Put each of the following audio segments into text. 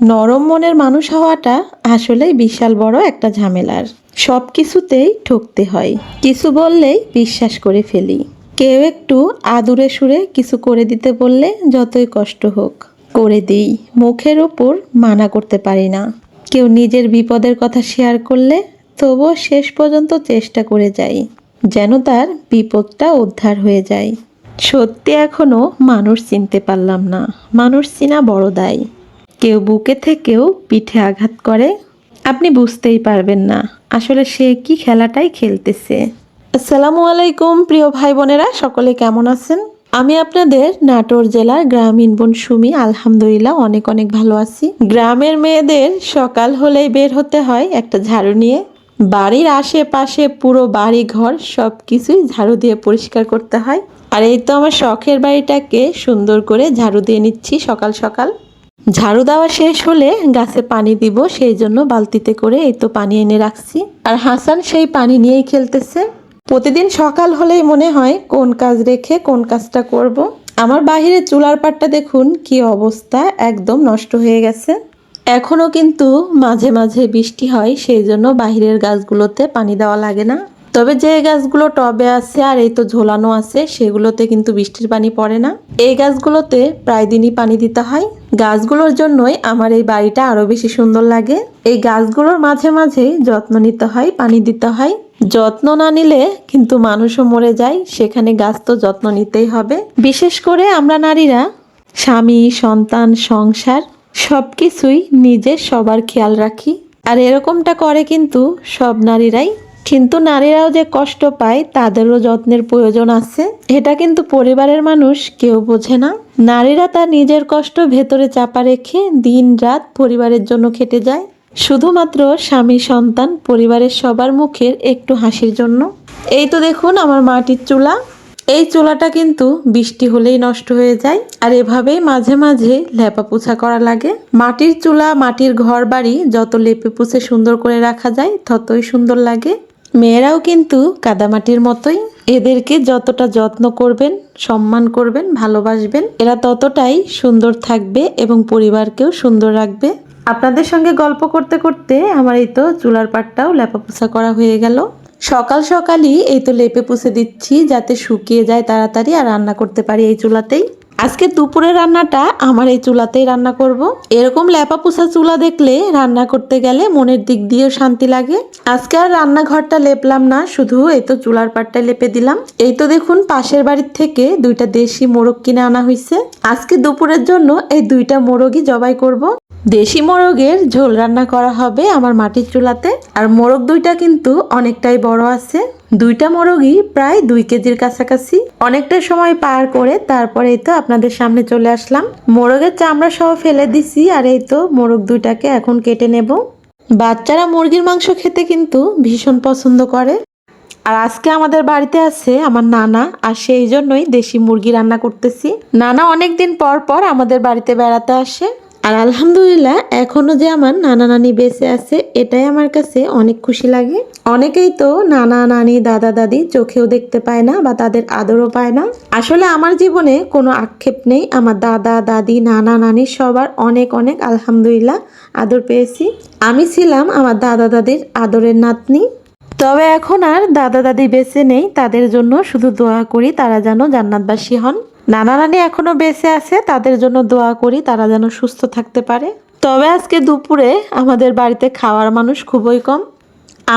নরম মনের মানুষ হওয়াটা আসলেই বিশাল বড় একটা ঝামেলার। সব কিছুতেই ঠকতে হয়। কিছু বললেই বিশ্বাস করে ফেলি। কেউ একটু আদুরে সুরে কিছু করে দিতে বললে যতই কষ্ট হোক, করে দিই। মুখের ওপর মানা করতে পারি না। কেউ নিজের বিপদের কথা শেয়ার করলে তবুও শেষ পর্যন্ত চেষ্টা করে যাই, যেন তার বিপদটা উদ্ধার হয়ে যায়। সত্যি এখনও মানুষ চিনতে পারলাম না। মানুষ চিনা বড় দায়। কেউ বুকে থেকেও পিঠে আঘাত করে, আপনি বুঝতেই পারবেন না আসলে সে কি খেলাটাই খেলতেছে। আসসালামু আলাইকুম প্রিয় ভাই বোনেরা সকলে কেমন আছেন? আমি আপনাদের নাটোর জেলার গ্রামীণ বোন সুমি, আলহামদুলিল্লাহ অনেক অনেক ভালো আছি। গ্রামের মেয়েদের সকাল হলেই বের হতে হয় একটা ঝাড়ু নিয়ে। বাড়ির আশেপাশে পুরো বাড়ি ঘর সব কিছুই ঝাড়ু দিয়ে পরিষ্কার করতে হয়। আর এই তো আমার শখের বাড়িটাকে সুন্দর করে ঝাড়ু দিয়ে নিচ্ছি সকাল সকাল। ঝাড়ু দেওয়া শেষ হলে গাছে পানি দিব, সেই জন্য বালতিতে করে এই তো পানি এনে রাখছি। আর হাসান সেই পানি নিয়েই খেলতেছে। প্রতিদিন সকাল হলেই মনে হয় কোন কাজ রেখে কোন কাজটা করব। আমার বাহিরে চুলার পাটটা দেখুন কি অবস্থা, একদম নষ্ট হয়ে গেছে। এখনও কিন্তু মাঝে মাঝে বৃষ্টি হয়, সেই জন্য বাহিরের গাছগুলোতে পানি দেওয়া লাগে না। তবে যে গাছগুলো টবে আছে আর এই তো ঝোলানো আছে, সেগুলোতে কিন্তু বৃষ্টির পানি পড়ে না। এই গাছগুলোতে প্রায় দিনই পানি দিতে হয়। গাছগুলোর জন্যই আমার এই বাড়িটা আরও বেশি সুন্দর লাগে। এই গাছগুলোর মাঝে মাঝেই যত্ন নিতে হয়, পানি দিতে হয়। যত্ন না নিলে কিন্তু মানুষও মরে যায়। সেখানে গাছ তো যত্ন নিতেই হবে। বিশেষ করে আমরা নারীরা, স্বামী, সন্তান, সংসার সব কিছুই নিজের সবার খেয়াল রাখি। আর এরকমটা করে কিন্তু সব নারীরাই। কিন্তু নারীরাও যে কষ্ট পায়, তাদেরও যত্নের প্রয়োজন আছে। এটা কিন্তু পরিবারের মানুষ কেউ বোঝে না। নারীরা তার নিজের কষ্ট ভেতরে চাপা রেখে দিন রাত পরিবারের জন্য খেটে যায়। শুধুমাত্র স্বামী, সন্তান পরিবারের সবার মুখের একটু হাসির জন্য। এই তো দেখুন আমার মাটির চুলা। এই চুলাটা কিন্তু বৃষ্টি হলেই নষ্ট হয়ে যায় আর এভাবেই মাঝে মাঝে লেপা পোছা করা লাগে। মাটির চুলা, মাটির ঘর বাড়ি যত লেপে পুছে সুন্দর করে রাখা যায়, ততই সুন্দর লাগে। মেয়েরাও কিন্তু কাদামাটির মতোই এদেরকে যতটা যত্ন করবেন, সম্মান করবেন, ভালোবাসবেন, এরা ততটাই সুন্দর থাকবে এবং পরিবারকেও সুন্দর রাখবে। আপনাদের সঙ্গে গল্প করতে করতে আমার এই তো চুলার পাটটাও লেপাপোছা করা হয়ে গেল। সকাল সকালই এই তো লেপে পুষে দিচ্ছি যাতে শুকিয়ে যায় তাড়াতাড়ি আর রান্না করতে পারি এই চুলাতেই। আজকে দুপুরের রান্নাটা আমার এই চুলাতেই রান্না করব। এরকম ল্যাপা চুলা দেখলে রান্না করতে গেলে মনের দিক দিয়েও শান্তি লাগে আজকে আর রান্নাঘরটা লেপলাম না, শুধু এই তো চুলার পাটটা লেপে দিলাম এই তো দেখুন, পাশের বাড়ির থেকে দুইটা দেশি মোরগ কিনে আনা হয়েছে আজকে দুপুরের জন্য এই দুইটা মোরগই জবাই করব। দেশি মোরগের ঝোল রান্না করা হবে আমার মাটির চুলাতে। আর মোরগ দুইটা কিন্তু অনেকটাই বড় আছে। দুইটা মোরগই প্রায় দুই কেজির কাছাকাছি। অনেকটা সময় পার করে তারপরে তো আপনাদের সামনে চলে আসলাম। মোরগের চামড়া সহ ফেলে দিছি আর এই তো মোরগ দুইটাকে এখন কেটে নেব। বাচ্চারা মুরগির মাংস খেতে কিন্তু ভীষণ পছন্দ করে। আর আজকে আমাদের বাড়িতে আছে আমার নানা, আর সেই জন্যই দেশি মুরগি রান্না করতেছি। নানা অনেক দিন পর পর আমাদের বাড়িতে বেড়াতে আসে। আর আলহামদুলিল্লাহ, এখনও যে আমার নানা নানি বেঁচে আছে, এটাই আমার কাছে অনেক খুশি লাগে। অনেকেই তো নানা নানি, দাদা দাদি চোখেও দেখতে পায় না বা তাদের আদরও পায় না। আসলে আমার জীবনে কোনো আক্ষেপ নেই, আমার দাদা, দাদি, নানা নানি সবার অনেক অনেক আলহামদুলিল্লাহ আদর পেয়েছি। আমি ছিলাম আমার দাদা দাদির আদরের নাতনি। তবে এখন আর দাদা দাদি বেঁচে নেই, তাদের জন্য শুধু দোয়া করি তারা যেন জান্নাতবাসী হন। নানা নানি এখনও বেঁচে আছে, তাদের জন্য দোয়া করি তারা যেন সুস্থ থাকতে পারে। তবে আজকে দুপুরে আমাদের বাড়িতে খাওয়ার মানুষ খুবই কম।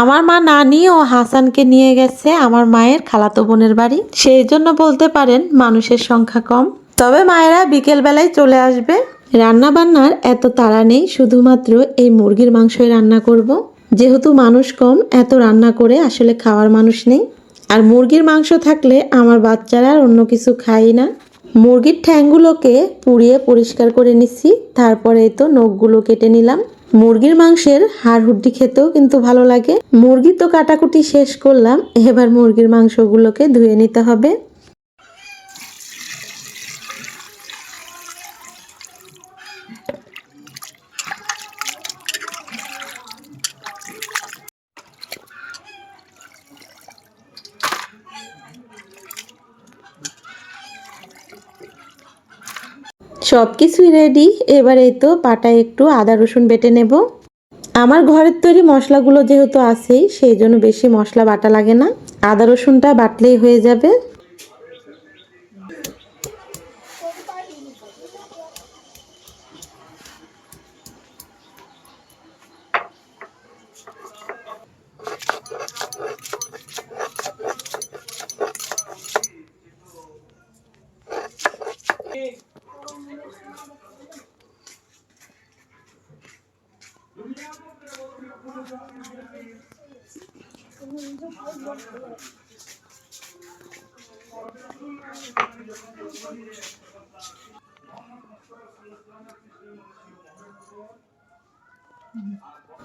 আমার মা নানি ও হাসানকে নিয়ে গেছে আমার মায়ের খালাতো বোনের বাড়ি। সেই জন্য বলতে পারেন মানুষের সংখ্যা কম। তবে মায়েরা বিকেল বেলায় চলে আসবে। রান্না বান্নার এত তাড়া নেই, শুধুমাত্র এই মুরগির মাংসই রান্না করব। যেহেতু মানুষ কম, এত রান্না করে আসলে খাওয়ার মানুষ নেই। আর মুরগির মাংস থাকলে আমার বাচ্চারা আর অন্য কিছু খাই না। মুরগির ঠ্যাংগুলোকে পুড়িয়ে পরিষ্কার করে নিচ্ছি, তারপরে তো নখগুলো কেটে নিলাম। মুরগির মাংসের হাড় হুড্ডি খেতেও কিন্তু ভালো লাগে। মুরগি তো কাটাকুটি শেষ করলাম, এবার মুরগির মাংসগুলোকে ধুয়ে নিতে হবে। সব কিছুই রেডি এবারে তো পাটায় একটু আদা, রসুন বেটে নেব। আমার ঘরের তৈরি মশলাগুলো যেহেতু আছেই, সেই জন্য বেশি মশলা বাটা লাগে না। আদা, রসুনটা বাটলেই হয়ে যাবে।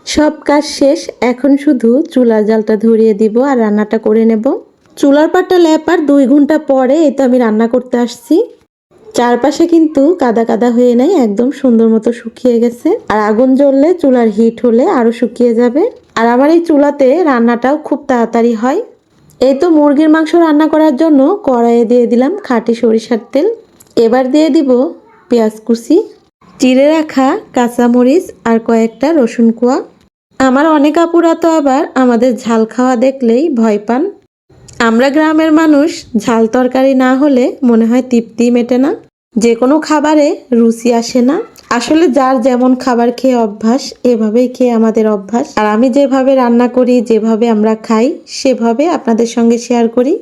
সব কাজ শেষ, এখন শুধু চুলার জালটা ধরিয়ে দিব আর রান্নাটা করে নেব। চুলার পাটটা লেপার দুই ঘণ্টা পরে এই তো আমি রান্না করতে আসছি। চারপাশে কিন্তু কাদা কাদা হয়ে নাই, একদম সুন্দর মতো শুকিয়ে গেছে। আর আগুন জ্বললে চুলার হিট হলে আরও শুকিয়ে যাবে। আর আমার এই চুলাতে রান্নাটাও খুব তাড়াতাড়ি হয়। এই তো মুরগির মাংস রান্না করার জন্য কড়াইয়ে দিয়ে দিলাম খাঁটি সরিষার তেল। এবার দিয়ে দিব পেঁয়াজ কুচি, চিড়ে রাখা কাঁচামরিচ আর কয়েকটা রসুন কুয়া। আমার অনেক আপুরা তো আবার আমাদের ঝাল খাওয়া দেখলেই ভয় পান। আমরা গ্রামের মানুষ ঝাল তরকারি না হলে মনে হয় তৃপ্তি মেটে না। যে কোনো খাবারে রুচি আসে না। আসলে যার যেমন খাবার খেয়ে অভ্যাস, এভাবেই খেয়ে আমাদের অভ্যাস। আর আমি যেভাবে রান্না করি, যেভাবে আমরা খাই, সেভাবে আপনাদের সঙ্গে শেয়ার করি।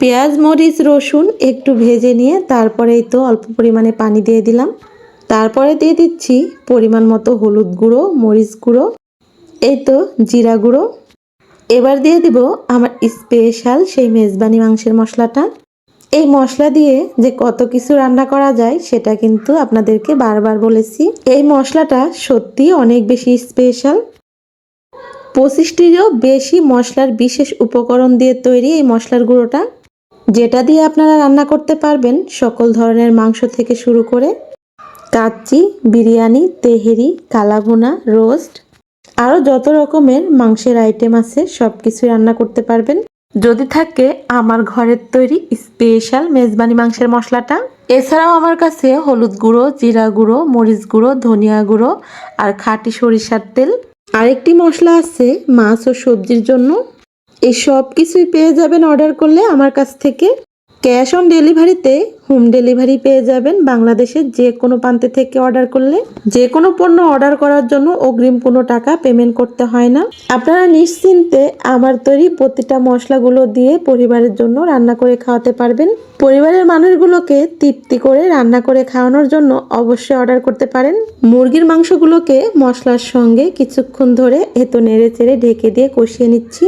পেঁয়াজ, মরিচ, রসুন একটু ভেজে নিয়ে তারপরেই তো অল্প পরিমাণে পানি দিয়ে দিলাম। তারপরে দিয়ে দিচ্ছি পরিমাণ মতো হলুদ গুঁড়ো, মরিচ গুঁড়ো, এই তো জিরা গুঁড়ো। এবার দিয়ে দিব আমার স্পেশাল সেই মেজবানি মাংসের মশলাটা। এই মশলা দিয়ে যে কত কিছু রান্না করা যায়, সেটা কিন্তু আপনাদেরকে বারবার বলেছি। এই মশলাটা সত্যি অনেক বেশি স্পেশাল পঁচিশটিরও বেশি মশলার বিশেষ উপকরণ দিয়ে তৈরি এই মশলার গুঁড়োটা। যেটা দিয়ে আপনারা রান্না করতে পারবেন সকল ধরনের মাংস থেকে শুরু করে কাচ্চি, বিরিয়ানি, তেহেরি, কালাভুনা, রোস্ট, আরও যত রকমের মাংসের আইটেম আছে সব কিছু রান্না করতে পারবেন। যদি থাকে আমার ঘরের তৈরি স্পেশাল মেজবানি মাংসের মশলাটা। এছাড়াও আমার কাছে হলুদ গুঁড়ো, জিরা গুঁড়ো, মরিচ গুঁড়ো, ধনিয়া গুঁড়ো আর খাটি সরিষার তেল। আরেকটি মশলা আছে মাছ ও সবজির জন্য। এই সব কিছুই পেয়ে যাবেন অর্ডার করলে আমার কাছ থেকে। ক্যাশ অন ডেলিভারিতে হোম ডেলিভারি পেয়ে যাবেন বাংলাদেশের যে কোনো প্রান্তে থেকে অর্ডার করলে। যে কোনো পণ্য অর্ডার করার জন্য অগ্রিম কোনো টাকা পেমেন্ট করতে হয় না। আপনারা নিশ্চিন্তে আমার তৈরি প্রতিটা মশলাগুলো দিয়ে পরিবারের জন্য রান্না করে খাওয়াতে পারবেন। পরিবারের মানুষগুলোকে তৃপ্তি করে রান্না করে খাওয়ানোর জন্য অবশ্যই অর্ডার করতে পারেন। মুরগির মাংসগুলোকে মশলার সঙ্গে কিছুক্ষণ ধরে এতো নেড়ে চেড়ে ঢেকে দিয়ে কষিয়ে নিচ্ছি।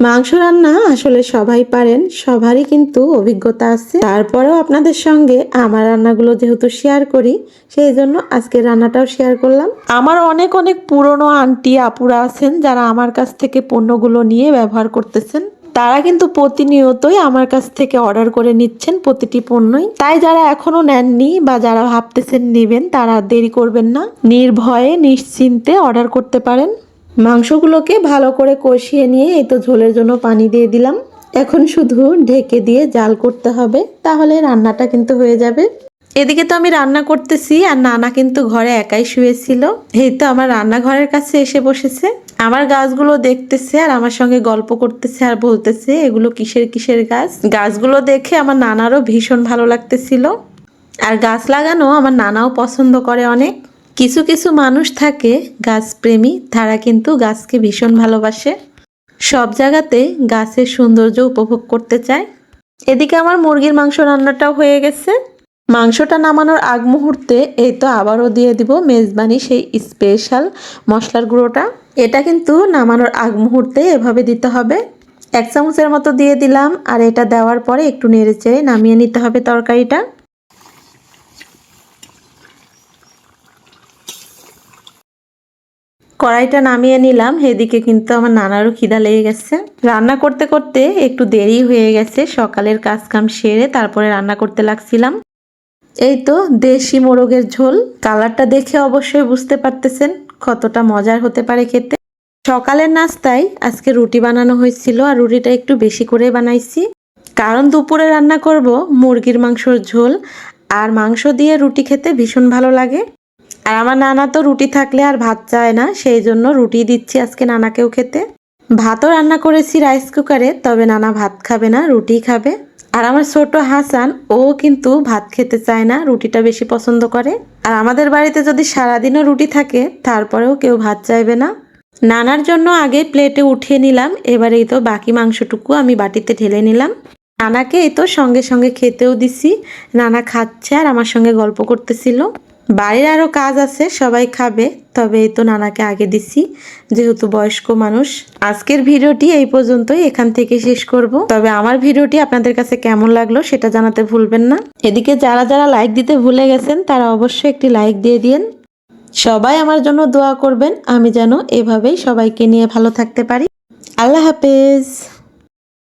মাংস রান্না আসলে সবাই পারেন, সবারই কিন্তু অভিজ্ঞতা আছে। তারপরেও আপনাদের সঙ্গে আমার রান্নাগুলো যেহেতু শেয়ার করি, সেই জন্য আজকে রান্নাটাও শেয়ার করলাম। আমার অনেক অনেক পুরনো আন্টি আপুরা আছেন যারা আমার কাছ থেকে পণ্যগুলো নিয়ে ব্যবহার করতেছেন। তারা কিন্তু প্রতিনিয়তই আমার কাছ থেকে অর্ডার করে নিচ্ছেন প্রতিটি পণ্যই। তাই যারা এখনও নেননি বা যারা ভাবতেছেন নেবেন, তারা দেরি করবেন না। নির্ভয়ে, নিশ্চিন্তে অর্ডার করতে পারেন। মাংসগুলোকে ভালো করে কষিয়ে নিয়ে এই তো ঝোলের জন্য পানি দিয়ে দিলাম। এখন শুধু ঢেকে দিয়ে জাল করতে হবে, তাহলে রান্নাটা কিন্তু হয়ে যাবে। এদিকে তো আমি রান্না করতেছি আর নানা কিন্তু ঘরে একাই শুয়েছিল। এই তো আমার রান্নাঘরের কাছে এসে বসেছে। আমার গাছগুলো দেখতেছে আর আমার সঙ্গে গল্প করতেছে আর বলতেছে, এগুলো কিসের কিসের গাছ? গাছগুলো দেখে আমার নানারও ভীষণ ভালো লাগতেছিল। আর গাছ লাগানো আমার নানাও পছন্দ করে অনেক। কিছু কিছু মানুষ থাকে, গাছপ্রেমী, তারা কিন্তু গাছকে ভীষণ ভালোবাসে। সব জায়গাতে গাছের সৌন্দর্য উপভোগ করতে চায়। এদিকে আমার মুরগির মাংস রান্নাটাও হয়ে গেছে। মাংসটা নামানোর আগ মুহূর্তে এই তো আবারও দিয়ে দিব মেজবানি সেই স্পেশাল মশলার গুঁড়োটা। এটা কিন্তু নামানোর আগ মুহূর্তে এভাবে দিতে হবে। এক চামচের মতো দিয়ে দিলাম আর এটা দেওয়ার পরে একটু নেড়ে চেড়ে নামিয়ে নিতে হবে তরকারিটা। কড়াইটা নামিয়ে নিলাম, এদিকে কিন্তু আমার নানারও খিদা লেগে গেছে। রান্না করতে করতে একটু দেরি হয়ে গেছে, সকালের কাজ কাম সেরে তারপরে রান্না করতে লাগছিলাম। এই তো দেশি মোরগের ঝোল, কালারটা দেখে অবশ্যই বুঝতে পারতেছেন কতটা মজার হতে পারে খেতে। সকালের নাস্তায় আজকে রুটি বানানো হয়েছিল আর রুটিটা একটু বেশি করে বানাইছি। কারণ দুপুরে রান্না করব মুরগির মাংসর ঝোল, আর মাংস দিয়ে রুটি খেতে ভীষণ ভালো লাগে। আর আমার নানা তো রুটি থাকলে আর ভাত চায় না, সেই জন্য রুটি দিচ্ছি আজকে নানাকেও খেতে। ভাতও রান্না করেছি রাইস কুকারে তবে নানা ভাত খাবে না, রুটি খাবে। আর আমার ছোট হাসান, ও কিন্তু ভাত খেতে চায় না, রুটিটা বেশি পছন্দ করে। আর আমাদের বাড়িতে যদি সারাদিনও রুটি থাকে, তারপরেও কেউ ভাত চাইবে না। নানার জন্য আগে প্লেটে উঠিয়ে নিলাম, এবারে এই তো বাকি মাংসটুকু আমি বাটিতে ঢেলে নিলাম। নানাকে এই তো সঙ্গে সঙ্গে খেতেও দিছি, নানা খাচ্ছে আর আমার সঙ্গে গল্প করতেছিল। বাড়ির আরও কাজ আছে, সবাই খাবে। তবে এই তো নানাকে আগে দিছি। যেহেতু বয়স্ক মানুষ, আজকের ভিডিওটি এই পর্যন্তই। এখান থেকে শেষ করব। তবে আমার ভিডিওটি আপনাদের কাছে কেমন লাগল সেটা জানাতে ভুলবেন না। এদিকে যারা যারা লাইক দিতে ভুলে গেছেন, তারা অবশ্যই একটি লাইক দিয়ে দিন সবাই আমার জন্য দোয়া করবেন। আমি যেন এভাবেই সবাইকে নিয়ে ভালো থাকতে পারি। আল্লাহ হাফেজ।